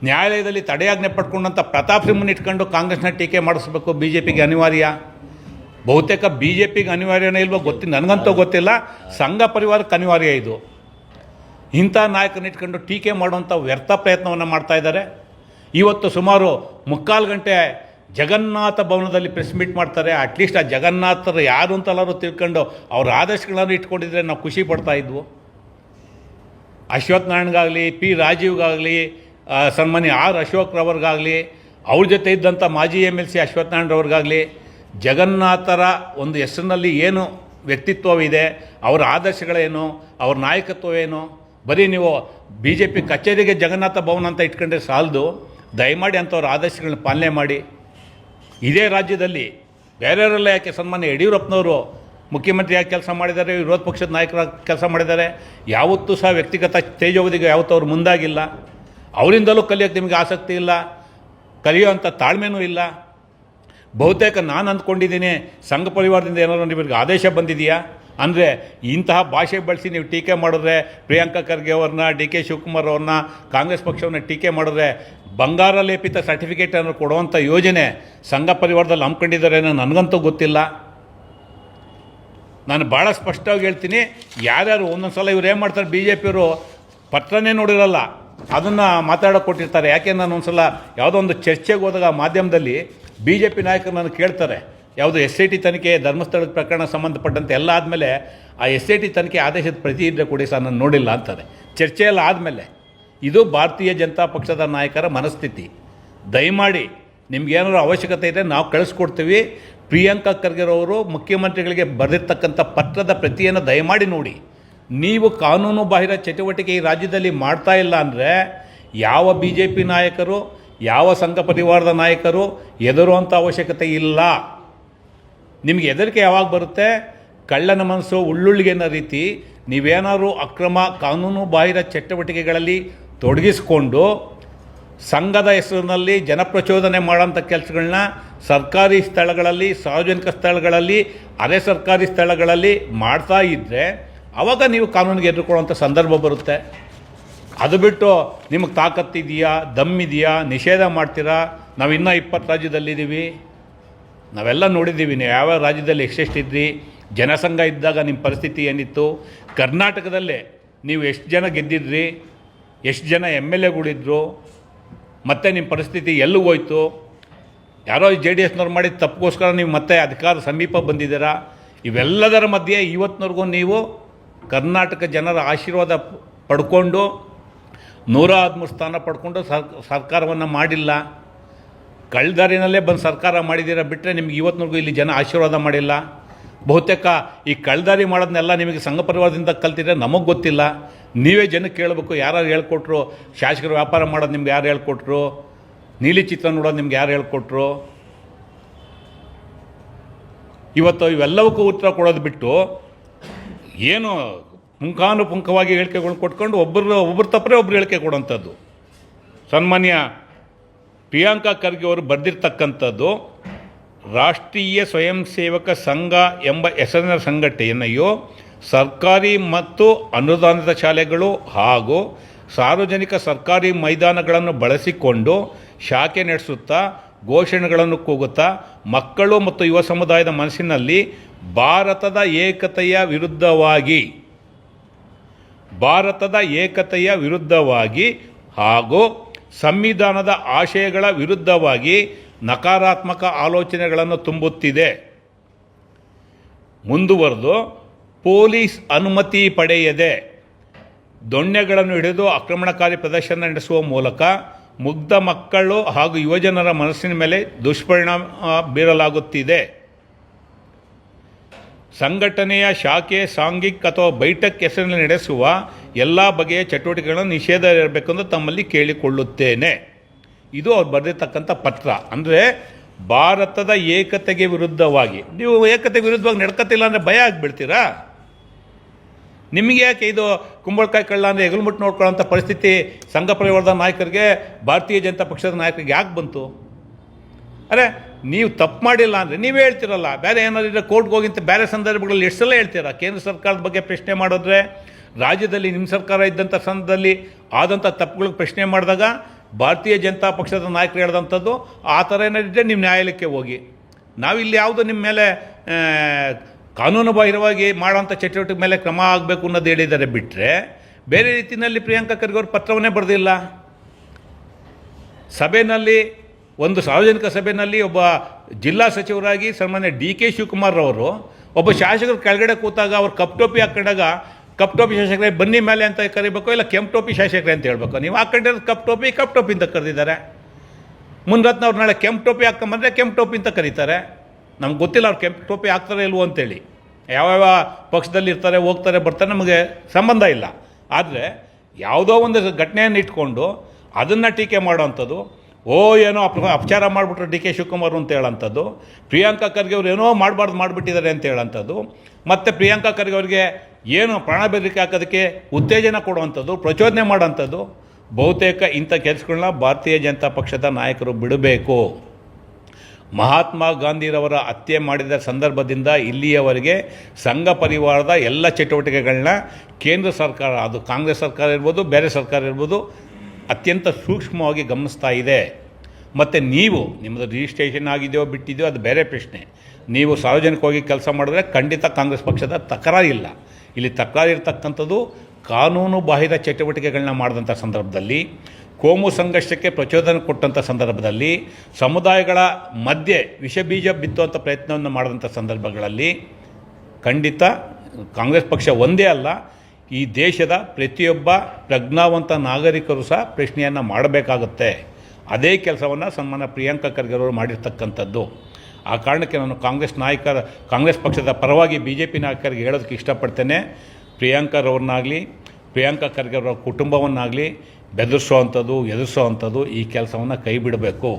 ನ್ಯಾಯಾಲಯದಲ್ಲಿ ತಡೆಯಾಜ್ಞೆ ಪಡ್ಕೊಂಡಂಥ ಪ್ರತಾಪ್ ಸಿಂಹನ ಇಟ್ಕೊಂಡು ಕಾಂಗ್ರೆಸ್ನ ಟೀಕೆ ಮಾಡಿಸ್ಬೇಕು ಬಿ ಜೆ ಪಿಗೆ ಅನಿವಾರ್ಯ. ಬಹುತೇಕ ಬಿ ಜೆ ಪಿಗೆ ಅನಿವಾರ್ಯನೇ ಇಲ್ವೋ ಗೊತ್ತಿ, ನನಗಂತೂ ಗೊತ್ತಿಲ್ಲ, ಸಂಘ ಪರಿವಾರಕ್ಕೆ ಅನಿವಾರ್ಯ ಇದು. ಇಂಥ ನಾಯಕನ ಇಟ್ಕೊಂಡು ಟೀಕೆ ಮಾಡುವಂಥ ವ್ಯರ್ಥ ಪ್ರಯತ್ನವನ್ನು ಮಾಡ್ತಾ ಇದ್ದಾರೆ. ಇವತ್ತು ಸುಮಾರು ಮುಕ್ಕಾಲು ಗಂಟೆ ಜಗನ್ನಾಥ ಭವನದಲ್ಲಿ ಪ್ರೆಸ್ ಮೀಟ್ ಮಾಡ್ತಾರೆ. ಅಟ್ಲೀಸ್ಟ್ ಆ ಜಗನ್ನಾಥರು ಯಾರು ಅಂತಲ್ಲಾರು ತಿಳ್ಕೊಂಡು ಅವ್ರ ಆದರ್ಶಗಳನ್ನು ಇಟ್ಕೊಂಡಿದ್ರೆ ನಾವು ಖುಷಿ ಪಡ್ತಾ ಇದ್ವು. ಅಶ್ವಥ್ ನಾರಾಯಣ್ಗಾಗಲಿ ಪಿ ರಾಜೀವ್ಗಾಗಲಿ ಸನ್ಮಾನ್ಯ ಆರ್ ಅಶೋಕ್ ರವರ್ಗಾಗಲಿ, ಅವ್ರ ಜೊತೆ ಇದ್ದಂಥ ಮಾಜಿ ಎಂ ಎಲ್ ಸಿ ಅಶ್ವಥ್ ನಾರಾಯಣ್ರವ್ರಿಗಾಗಲಿ ಜಗನ್ನಾಥರ ಒಂದು ಹೆಸರಿನಲ್ಲಿ ಏನು ವ್ಯಕ್ತಿತ್ವವಿದೆ, ಅವರ ಆದರ್ಶಗಳೇನು, ಅವ್ರ ನಾಯಕತ್ವವೇನು, ಬರೀ ನೀವು ಬಿ ಜೆ ಪಿ ಕಚೇರಿಗೆ ಜಗನ್ನಾಥ ಭವನ ಅಂತ ಇಟ್ಕೊಂಡ್ರೆ ಸಾಲದು, ದಯಮಾಡಿ ಅಂಥವ್ರ ಆದರ್ಶಗಳನ್ನ ಪಾಲನೆ ಮಾಡಿ. ಇದೇ ರಾಜ್ಯದಲ್ಲಿ ಬೇರೆಯವರೆಲ್ಲ ಯಾಕೆ ಸನ್ಮಾನ್ಯ ಯಡಿಯೂರಪ್ಪನವರು ಮುಖ್ಯಮಂತ್ರಿ ಯಾಕೆ ಕೆಲಸ ಮಾಡಿದ್ದಾರೆ, ವಿರೋಧ ಪಕ್ಷದ ನಾಯಕರಾಗಿ ಕೆಲಸ ಮಾಡಿದ್ದಾರೆ, ಯಾವತ್ತೂ ಸಹ ವ್ಯಕ್ತಿಗತ ತೇಜೋವಧಿಗೆ ಯಾವತ್ತೂ ಅವ್ರು ಮುಂದಾಗಿಲ್ಲ. ಅವರಿಂದಲೂ ಕಲಿಯೋಕ್ಕೆ ನಿಮಗೆ ಆಸಕ್ತಿ ಇಲ್ಲ ಕಲಿಯುವಂಥ ತಾಳ್ಮೆನೂ ಇಲ್ಲ. ಬಹುತೇಕ ನಾನು ಅಂದ್ಕೊಂಡಿದ್ದೀನಿ, ಸಂಘ ಪರಿವಾರದಿಂದ ಏನಾದರೂ ನಿಮಗೆ ಆದೇಶ ಬಂದಿದೆಯಾ? ಅಂದರೆ ಇಂತಹ ಭಾಷೆ ಬಳಸಿ ನೀವು ಟೀಕೆ ಮಾಡಿದ್ರೆ ಪ್ರಿಯಾಂಕಾ ಖರ್ಗೆ ಅವ್ರನ್ನ, ಡಿ ಕೆ ಶಿವಕುಮಾರ್ ಅವ್ರನ್ನ, ಕಾಂಗ್ರೆಸ್ ಪಕ್ಷವನ್ನು ಟೀಕೆ ಮಾಡಿದ್ರೆ ಬಂಗಾರ ಲೇಪಿತ ಸರ್ಟಿಫಿಕೇಟನ್ನು ಕೊಡುವಂಥ ಯೋಜನೆ ಸಂಘ ಪರಿವಾರದಲ್ಲಿ ಹಮ್ಮಿಕೊಂಡಿದ್ದಾರೆ ನನಗಂತೂ ಗೊತ್ತಿಲ್ಲ. ನಾನು ಭಾಳ ಸ್ಪಷ್ಟವಾಗಿ ಹೇಳ್ತೀನಿ, ಯಾರ್ಯಾರು ಒಂದೊಂದು ಸಲ ಇವ್ರು ಏನು ಮಾಡ್ತಾರೆ ಬಿ ಜೆ ಪಿಯವರು ಪತ್ರನೇ ನೋಡಿರಲ್ಲ, ಅದನ್ನು ಮಾತಾಡೋಕೆ ಕೊಟ್ಟಿರ್ತಾರೆ. ಯಾಕೆ ನಾನು ಒಂದು ಸಲ ಯಾವುದೋ ಒಂದು ಚರ್ಚೆಗೆ ಹೋದಾಗ ಮಾಧ್ಯಮದಲ್ಲಿ ಬಿ ಜೆ ಪಿ ನಾಯಕರು ನಾನು ಕೇಳ್ತಾರೆ. ಯಾವುದು ಎಸ್ ಐ ಟಿ ತನಿಖೆ, ಧರ್ಮಸ್ಥಳದ ಪ್ರಕರಣ ಸಂಬಂಧಪಟ್ಟಂತೆ ಎಲ್ಲ ಆದಮೇಲೆ ಆ ಎಸ್ ಐ ಟಿ ತನಿಖೆ ಆದೇಶದ ಪ್ರತಿ ಇದ್ದರೆ ಕೊಡಿ ಸರ್, ನಾನು ನೋಡಿಲ್ಲ ಅಂತಾರೆ. ಚರ್ಚೆ ಎಲ್ಲ ಆದಮೇಲೆ. ಇದು ಭಾರತೀಯ ಜನತಾ ಪಕ್ಷದ ನಾಯಕರ ಮನಸ್ಥಿತಿ. ದಯಮಾಡಿ ನಿಮ್ಗೇನಾದ್ರು ಅವಶ್ಯಕತೆ ಇದೆ ನಾವು ಕಳಿಸ್ಕೊಡ್ತೀವಿ. ಪ್ರಿಯಾಂಕಾ ಖರ್ಗೆರವರು ಮುಖ್ಯಮಂತ್ರಿಗಳಿಗೆ ಬರೆದಿರ್ತಕ್ಕಂಥ ಪತ್ರದ ಪ್ರತಿಯನ್ನು ದಯಮಾಡಿ ನೋಡಿ. ನೀವು ಕಾನೂನು ಬಾಹಿರ ಚಟುವಟಿಕೆ ಈ ರಾಜ್ಯದಲ್ಲಿ ಮಾಡ್ತಾ ಇಲ್ಲ ಅಂದರೆ ಯಾವ ಬಿ ಜೆ ಪಿ ನಾಯಕರು, ಯಾವ ಸಂಘ ಪರಿವಾರದ ನಾಯಕರು ಹೆದರುವಂಥ ಅವಶ್ಯಕತೆ ಇಲ್ಲ. ನಿಮಗೆ ಹೆದರಿಕೆ ಯಾವಾಗ ಬರುತ್ತೆ? ಕಳ್ಳನ ಮನಸ್ಸು, ಉಳ್ಳುಳ್ಳಿಗೆ ಅನ್ನೋ ರೀತಿ ನೀವೇನಾದರೂ ಅಕ್ರಮ ಕಾನೂನು ಬಾಹಿರ ಚಟುವಟಿಕೆಗಳಲ್ಲಿ ತೊಡಗಿಸಿಕೊಂಡು ಸಂಘದ ಹೆಸರಿನಲ್ಲಿ ಜನಪ್ರಚೋದನೆ ಮಾಡೋಂಥ ಕೆಲಸಗಳನ್ನ ಸರ್ಕಾರಿ ಸ್ಥಳಗಳಲ್ಲಿ, ಸಾರ್ವಜನಿಕ ಸ್ಥಳಗಳಲ್ಲಿ, ಅರೆ ಸರ್ಕಾರಿ ಸ್ಥಳಗಳಲ್ಲಿ ಮಾಡ್ತಾ ಇದ್ದರೆ ಆವಾಗ ನೀವು ಕಾನೂನಿಗೆ ಎದುರುಕೊಳ್ಳುವಂಥ ಸಂದರ್ಭ ಬರುತ್ತೆ. ಅದು ಬಿಟ್ಟು ನಿಮಗೆ ತಾಕತ್ತಿದೆಯಾ ದಮ್ಮಿದೆಯಾ ನಿಷೇಧ ಮಾಡ್ತೀರಾ? ನಾವು ಇನ್ನೂ ಇಪ್ಪತ್ತು ರಾಜ್ಯದಲ್ಲಿದ್ದೀವಿ. ನಾವೆಲ್ಲ ನೋಡಿದ್ದೀವಿ, ನೀವು ಯಾವ ರಾಜ್ಯದಲ್ಲಿ ಎಷ್ಟೆಷ್ಟಿದ್ರಿ ಜನಸಂಘ ಇದ್ದಾಗ ನಿಮ್ಮ ಪರಿಸ್ಥಿತಿ ಏನಿತ್ತು? ಕರ್ನಾಟಕದಲ್ಲೇ ನೀವು ಎಷ್ಟು ಜನ ಗೆದ್ದಿದ್ರಿ? ಎಷ್ಟು ಜನ ಎಂ ಎಲ್ ಎಗಳಿದ್ರು ಮತ್ತು ನಿಮ್ಮ ಪರಿಸ್ಥಿತಿ ಎಲ್ಲಿಗೆ ಹೋಯ್ತು? ಯಾರೋ ಜೆ ಡಿ ಎಸ್ನವ್ರು ಮಾಡಿದ ತಪ್ಪಿಗೋಸ್ಕರ ನೀವು ಮತ್ತೆ ಅಧಿಕಾರ ಸಮೀಪ ಬಂದಿದ್ದೀರಾ? ಇವೆಲ್ಲದರ ಮಧ್ಯೆ ಇವತ್ತಿನವರೆಗೂ ನೀವು ಕರ್ನಾಟಕ ಜನರ ಆಶೀರ್ವಾದ ಪಡ್ಕೊಂಡು ನೂರ ಹದಿಮೂರು ಸ್ಥಾನ ಪಡ್ಕೊಂಡು ಸರ್, ಸರ್ಕಾರವನ್ನು ಮಾಡಿಲ್ಲ. ಕಳ್ದಾರಿನಲ್ಲೇ ಬಂದು ಸರ್ಕಾರ ಮಾಡಿದ್ದೀರಾ ಬಿಟ್ಟರೆ ನಿಮ್ಗೆ ಇವತ್ತಿನವರೆಗೂ ಇಲ್ಲಿ ಜನ ಆಶೀರ್ವಾದ ಮಾಡಿಲ್ಲ. ಬಹುತೇಕ ಈ ಕಳ್ದಾರಿ ಮಾಡೋದನ್ನೆಲ್ಲ ನಿಮಗೆ ಸಂಘ ಪರಿವಾರದಿಂದ ಕಲ್ತಿದ್ರೆ ನಮಗೆ ಗೊತ್ತಿಲ್ಲ. ನೀವೇ ಜನಕ್ಕೆ ಕೇಳಬೇಕು ಯಾರು ಹೇಳ್ಕೊಟ್ರು? ಶಾಸಕರು ವ್ಯಾಪಾರ ಮಾಡೋದು ನಿಮ್ಗೆ ಯಾರು ಹೇಳ್ಕೊಟ್ರು? ನೀಲಿ ಚಿತ್ರ ನೋಡೋದು ನಿಮ್ಗೆ ಯಾರು ಹೇಳ್ಕೊಟ್ರು? ಇವತ್ತು ಇವೆಲ್ಲವಕ್ಕೂ ಉತ್ತರ ಕೊಡೋದು ಬಿಟ್ಟು ಏನು ಪುಂಖಾನುಪುಂಖವಾಗಿ ಹೇಳಿಕೆಗಳು ಕೊಟ್ಕೊಂಡು ಒಬ್ಬರು ಒಬ್ಬರು ತಪ್ಪರೆ ಒಬ್ಬರು ಹೇಳಿಕೆ ಕೊಡೋಂಥದ್ದು. ಸನ್ಮಾನ್ಯ ಪ್ರಿಯಾಂಕಾ ಖರ್ಗೆ ಅವರು ಬರೆದಿರ್ತಕ್ಕಂಥದ್ದು ರಾಷ್ಟ್ರೀಯ ಸ್ವಯಂ ಸೇವಕ ಸಂಘ ಎಂಬ ಹೆಸರಿನ ಸಂಘಟನೆಯು ಸರ್ಕಾರಿ ಮತ್ತು ಅನುದಾನಿತ ಶಾಲೆಗಳು ಹಾಗೂ ಸಾರ್ವಜನಿಕ ಸರ್ಕಾರಿ ಮೈದಾನಗಳನ್ನು ಬಳಸಿಕೊಂಡು ಶಾಖೆ ನಡೆಸುತ್ತಾ, ಘೋಷಣೆಗಳನ್ನು ಕೂಗುತ್ತಾ, ಮಕ್ಕಳು ಮತ್ತು ಯುವ ಸಮುದಾಯದ ಮನಸ್ಸಿನಲ್ಲಿ ಭಾರತದ ಏಕತೆಯ ವಿರುದ್ಧವಾಗಿ, ಭಾರತದ ಏಕತೆಯ ವಿರುದ್ಧವಾಗಿ ಹಾಗೂ ಸಂವಿಧಾನದ ಆಶಯಗಳ ವಿರುದ್ಧವಾಗಿ ನಕಾರಾತ್ಮಕ ಆಲೋಚನೆಗಳನ್ನು ತುಂಬುತ್ತಿದೆ. ಮುಂದುವರೆದು, ಪೊಲೀಸ್ ಅನುಮತಿ ಪಡೆಯದೆ ದೊಣ್ಣೆಗಳನ್ನು ಹಿಡಿದು ಆಕ್ರಮಣಕಾರಿ ಪ್ರದರ್ಶನ ನಡೆಸುವ ಮೂಲಕ ಮುಗ್ಧ ಮಕ್ಕಳು ಹಾಗೂ ಯುವಜನರ ಮನಸ್ಸಿನ ಮೇಲೆ ದುಷ್ಪರಿಣಾಮ ಬೀರಲಾಗುತ್ತಿದೆ. ಸಂಘಟನೆಯ ಶಾಖೆ ಸಾಂಘಿಕ ಅಥವಾ ಬೈಠಕ್ ಹೆಸರಿನಲ್ಲಿ ನಡೆಸುವ ಎಲ್ಲ ಬಗೆಯ ಚಟುವಟಿಕೆಗಳನ್ನು ನಿಷೇಧ ಇರಬೇಕೆಂದು ತಮ್ಮಲ್ಲಿ ಕೇಳಿಕೊಳ್ಳುತ್ತೇನೆ. ಇದು ಅವ್ರು ಬರೆದಿರ್ತಕ್ಕಂಥ ಪತ್ರ. ಅಂದರೆ ಭಾರತದ ಏಕತೆಗೆ ವಿರುದ್ಧವಾಗಿ. ನೀವು ಏಕತೆಗೆ ವಿರುದ್ಧವಾಗಿ ನಡ್ಕತ್ತಿಲ್ಲ ಅಂದರೆ ಭಯ ಆಗಿಬಿಡ್ತೀರಾ? ನಿಮಗೆ ಯಾಕೆ ಇದು ಕುಂಬಳಕಾಯಿ ಕಳ್ಳ ಅಂದರೆ ಎಗಲ್ಮುಟ್ಟು ನೋಡ್ಕೊಳ್ಳೋಂಥ ಪರಿಸ್ಥಿತಿ ಸಂಘ ಪರಿವಾರದ ನಾಯಕರಿಗೆ, ಭಾರತೀಯ ಜನತಾ ಪಕ್ಷದ ನಾಯಕರಿಗೆ ಯಾಕೆ ಬಂತು? ಅರೆ, ನೀವು ತಪ್ಪು ಮಾಡಿಲ್ಲ ಅಂದರೆ ನೀವೇ ಹೇಳ್ತಿರಲ್ಲ, ಬೇರೆ ಏನಾದ್ರು ಕೋರ್ಟ್ಗೆ ಹೋಗಿಂತ ಬೇರೆ ಸಂದರ್ಭಗಳಲ್ಲಿ ಎಷ್ಟು ಸಲ ಹೇಳ್ತೀರಾ? ಕೇಂದ್ರ ಸರ್ಕಾರದ ಬಗ್ಗೆ ಪ್ರಶ್ನೆ ಮಾಡಿದ್ರೆ, ರಾಜ್ಯದಲ್ಲಿ ನಿಮ್ಮ ಸರ್ಕಾರ ಇದ್ದಂಥ ಸಂದರ್ಭದಲ್ಲಿ ಆದಂಥ ತಪ್ಪುಗಳಿಗೆ ಪ್ರಶ್ನೆ ಮಾಡಿದಾಗ ಭಾರತೀಯ ಜನತಾ ಪಕ್ಷದ ನಾಯಕರು ಹೇಳ್ದಂಥದ್ದು, ಆ ಥರ ಏನಾರಿದ್ದರೆ ನಿಮ್ಮ ನ್ಯಾಯಾಲಯಕ್ಕೆ ಹೋಗಿ. ನಾವಿಲ್ಲಿ ಯಾವುದು ನಿಮ್ಮ ಮೇಲೆ ಕಾನೂನು ಬಾಹಿರವಾಗಿ ಮಾಡೋಂಥ ಚಟುವಟಿಕೆ ಮೇಲೆ ಕ್ರಮ ಆಗಬೇಕು ಅನ್ನೋದು ಹೇಳಿದ್ದಾರೆ ಬಿಟ್ಟರೆ ಬೇರೆ ರೀತಿಯಲ್ಲಿ ಪ್ರಿಯಾಂಕಾ ಖರ್ಗೆ ಅವರು ಪತ್ರವನ್ನೇ ಬರೆದಿಲ್ಲ. ಸಭೆಯಲ್ಲಿ ಒಂದು ಸಾರ್ವಜನಿಕ ಸಭೆಯಲ್ಲಿ ಒಬ್ಬ ಜಿಲ್ಲಾ ಸಚಿವರಾಗಿ ಸನ್ಮಾನ್ಯ ಡಿ ಕೆ ಶಿವಕುಮಾರ್ ಅವರು, ಒಬ್ಬ ಶಾಸಕರು ಕೆಳಗಡೆ ಕೂತಾಗ ಅವ್ರು ಕಪ್ ಟೋಪಿ ಹಾಕೊಂಡಾಗ ಕಪ್ ಟೋಪಿ ಶಾಸಕರೇ ಬನ್ನಿ ಮೇಲೆ ಅಂತ ಕರಿಬೇಕು, ಇಲ್ಲ ಕೆಂಪು ಟೋಪಿ ಶಾಸಕರೇ ಅಂತ ಹೇಳ್ಬೇಕು. ನೀವು ಹಾಕೊಂಡಿರೋದು ಕಪ್ ಟೋಪಿ ಕಪ್ ಟೋಪಿ ಅಂತ ಕರೆದಿದ್ದಾರೆ. ಮುನ್ರತ್ನ ಅವ್ರು ನಾಳೆ ಕೆಂಪು ಟೋಪಿ ಹಾಕೊಂಬಂದರೆ ಕೆಂಪು ಟೋಪಿ ಅಂತ ಕರೀತಾರೆ. ನಮ್ಗೆ ಗೊತ್ತಿಲ್ಲ ಅವ್ರು ಕೆಂಪು ಟೋಪಿ ಹಾಕ್ತಾರೆ ಇಲ್ವೋ ಅಂತೇಳಿ. ಯಾವ್ಯಾವ ಪಕ್ಷದಲ್ಲಿ ಇರ್ತಾರೆ, ಹೋಗ್ತಾರೆ, ಬರ್ತಾರೆ ನಮಗೆ ಸಂಬಂಧ ಇಲ್ಲ. ಆದರೆ ಯಾವುದೋ ಒಂದು ಘಟನೆಯನ್ನು ಇಟ್ಕೊಂಡು ಅದನ್ನು ಟೀಕೆ ಮಾಡೋವಂಥದ್ದು, ಓ ಏನೋ ಅಪ, ಅಪಚಾರ ಮಾಡಿಬಿಟ್ರು ಡಿ ಕೆ ಶಿವಕುಮಾರ್ ಅಂತ ಹೇಳೋಂಥದ್ದು, ಪ್ರಿಯಾಂಕಾ ಖರ್ಗೆ ಅವ್ರು ಏನೋ ಮಾಡಬಾರ್ದು ಮಾಡಿಬಿಟ್ಟಿದ್ದಾರೆ ಅಂತ ಹೇಳೋಂಥದ್ದು, ಮತ್ತು ಪ್ರಿಯಾಂಕಾ ಖರ್ಗೆ ಅವರಿಗೆ ಏನು ಪ್ರಾಣ ಬೆದರಿಕೆ ಹಾಕೋದಕ್ಕೆ ಉತ್ತೇಜನ ಕೊಡುವಂಥದ್ದು, ಪ್ರಚೋದನೆ ಮಾಡೋವಂಥದ್ದು, ಬಹುತೇಕ ಇಂಥ ಕೆಲಸಗಳನ್ನ ಭಾರತೀಯ ಜನತಾ ಪಕ್ಷದ ನಾಯಕರು ಬಿಡಬೇಕು. ಮಹಾತ್ಮ ಗಾಂಧಿರವರ ಹತ್ಯೆ ಮಾಡಿದ ಸಂದರ್ಭದಿಂದ ಇಲ್ಲಿಯವರೆಗೆ ಸಂಘ ಪರಿವಾರದ ಎಲ್ಲ ಚಟುವಟಿಕೆಗಳನ್ನ ಕೇಂದ್ರ ಸರ್ಕಾರ, ಅದು ಕಾಂಗ್ರೆಸ್ ಸರ್ಕಾರ ಇರ್ಬೋದು, ಬೇರೆ ಸರ್ಕಾರ ಇರ್ಬೋದು, ಅತ್ಯಂತ ಸೂಕ್ಷ್ಮವಾಗಿ ಗಮನಿಸ್ತಾ ಇದೆ. ಮತ್ತು ನೀವು, ನಿಮ್ಮದು ರಿಜಿಸ್ಟ್ರೇಷನ್ ಆಗಿದೆಯೋ ಬಿಟ್ಟಿದೆಯೋ ಅದು ಬೇರೆ ಪ್ರಶ್ನೆ. ನೀವು ಸಾರ್ವಜನಿಕವಾಗಿ ಕೆಲಸ ಮಾಡಿದ್ರೆ ಖಂಡಿತ ಕಾಂಗ್ರೆಸ್ ಪಕ್ಷದ ತಕರಾರಿಲ್ಲ ಇಲ್ಲಿ. ತಕರಾರು ಇರತಕ್ಕಂಥದ್ದು ಕಾನೂನು ಬಾಹಿರ ಚಟುವಟಿಕೆಗಳನ್ನ ಮಾಡಿದಂಥ ಸಂದರ್ಭದಲ್ಲಿ ಕೋಮು ಸಂಘರ್ಷಕ್ಕೆ ಪ್ರಚೋದನೆ ಕೊಟ್ಟಂಥ ಸಂದರ್ಭದಲ್ಲಿ ಸಮುದಾಯಗಳ ಮಧ್ಯೆ ವಿಷಬೀಜ ಬಿತ್ತುವಂಥ ಪ್ರಯತ್ನವನ್ನು ಮಾಡಿದಂಥ ಸಂದರ್ಭಗಳಲ್ಲಿ ಖಂಡಿತ ಕಾಂಗ್ರೆಸ್ ಪಕ್ಷ ಒಂದೇ ಅಲ್ಲ, ಈ ದೇಶದ ಪ್ರತಿಯೊಬ್ಬ ಪ್ರಜ್ಞಾವಂತ ನಾಗರಿಕರು ಸಹ ಪ್ರಶ್ನೆಯನ್ನು ಮಾಡಬೇಕಾಗುತ್ತೆ. ಅದೇ ಕೆಲಸವನ್ನು ಸನ್ಮಾನ ಪ್ರಿಯಾಂಕಾ ಖರ್ಗೆ ಅವರು ಮಾಡಿರ್ತಕ್ಕಂಥದ್ದು. ಆ ಕಾರಣಕ್ಕೆ ನಾನು ಕಾಂಗ್ರೆಸ್ ನಾಯಕರ, ಕಾಂಗ್ರೆಸ್ ಪಕ್ಷದ ಪರವಾಗಿ ಬಿ ಜೆ ಪಿ ನಾಯಕರಿಗೆ ಹೇಳೋದಕ್ಕೆ ಇಷ್ಟಪಡ್ತೇನೆ. ಪ್ರಿಯಾಂಕರವ್ರನ್ನಾಗಲಿ ಪ್ರಿಯಾಂಕಾ ಖರ್ಗೆ ಅವರ ಕುಟುಂಬವನ್ನಾಗಲಿ ಬೆದರಿಸೋವಂಥದ್ದು ಎದುರಿಸೋವಂಥದ್ದು ಈ ಕೆಲಸವನ್ನು ಕೈ ಬಿಡಬೇಕು.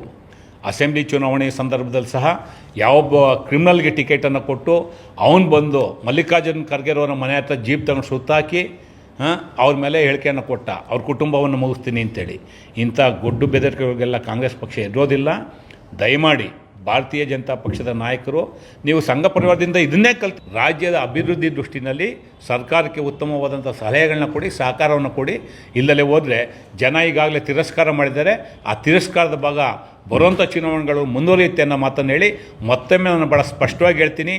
ಅಸೆಂಬ್ಲಿ ಚುನಾವಣೆ ಸಂದರ್ಭದಲ್ಲಿ ಸಹ ಯಾವೊಬ್ಬ ಕ್ರಿಮಿನಲ್ಗೆ ಟಿಕೆಟನ್ನು ಕೊಟ್ಟು ಅವನು ಬಂದು ಮಲ್ಲಿಕಾರ್ಜುನ್ ಖರ್ಗೆರವರ ಮನೆ ಹತ್ರ ಜೀಪ್ ತಗೊಂಡು ಸುತ್ತಾಕಿ ಅವ್ರ ಮೇಲೆ ಹೇಳಿಕೆಯನ್ನು ಕೊಟ್ಟ. ಅವ್ರ ಕುಟುಂಬವನ್ನು ಮುಗಿಸ್ತೀನಿ ಅಂತೇಳಿ. ಇಂಥ ಗೊಡ್ಡು ಬೆದರಿಕೆಗಳಿಗೆಲ್ಲ ಕಾಂಗ್ರೆಸ್ ಪಕ್ಷ ಇರೋದಿಲ್ಲ ದಯಮಾಡಿ ಭಾರತೀಯ ಜನತಾ ಪಕ್ಷದ ನಾಯಕರು, ನೀವು ಸಂಘ ಪರಿವಾರದಿಂದ ಇದನ್ನೇ ಕಲ್ತು, ರಾಜ್ಯದ ಅಭಿವೃದ್ಧಿ ದೃಷ್ಟಿನಲ್ಲಿ ಸರ್ಕಾರಕ್ಕೆ ಉತ್ತಮವಾದಂಥ ಸಲಹೆಗಳನ್ನ ಕೊಡಿ, ಸಹಕಾರವನ್ನು ಕೊಡಿ. ಇಲ್ಲದೆ ಹೋದರೆ ಜನ ಈಗಾಗಲೇ ತಿರಸ್ಕಾರ ಮಾಡಿದ್ದಾರೆ. ಆ ತಿರಸ್ಕಾರದ ಭಾಗ ಬರುವಂಥ ಚುನಾವಣೆಗಳು ಮುಂದುವರಿಯುತ್ತೆ ಅನ್ನೋ ಮಾತನ್ನು ಹೇಳಿ ಮತ್ತೊಮ್ಮೆ ನಾನು ಭಾಳ ಸ್ಪಷ್ಟವಾಗಿ ಹೇಳ್ತೀನಿ.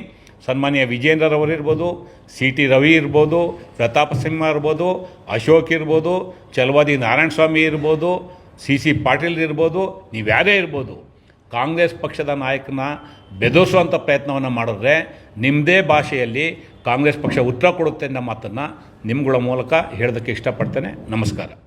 ಸನ್ಮಾನ್ಯ ವಿಜೇಂದ್ರರವರು ಇರ್ಬೋದು ಸಿ ಟಿ ರವಿ ಇರ್ಬೋದು, ಪ್ರತಾಪ ಸಿಂಹ ಇರ್ಬೋದು, ಅಶೋಕ್ ಇರ್ಬೋದು ಚಲವಾದಿ ನಾರಾಯಣಸ್ವಾಮಿ ಇರ್ಬೋದು ಸಿ ಸಿ ಪಾಟೀಲ್ ಇರ್ಬೋದು ನೀವು ಯಾರೇ ಇರ್ಬೋದು ಕಾಂಗ್ರೆಸ್ ಪಕ್ಷದ ನಾಯಕನ ಬೆದರಿಸುವಂಥ ಪ್ರಯತ್ನವನ್ನು ಮಾಡಿದ್ರೆ ನಿಮ್ಮದೇ ಭಾಷೆಯಲ್ಲಿ ಕಾಂಗ್ರೆಸ್ ಪಕ್ಷ ಉತ್ತರ ಕೊಡುತ್ತೆ ಅನ್ನೋ ಮಾತನ್ನು ನಿಮ್ಗಳ ಮೂಲಕ ಹೇಳೋದಕ್ಕೆ ಇಷ್ಟಪಡ್ತೇನೆ. ನಮಸ್ಕಾರ.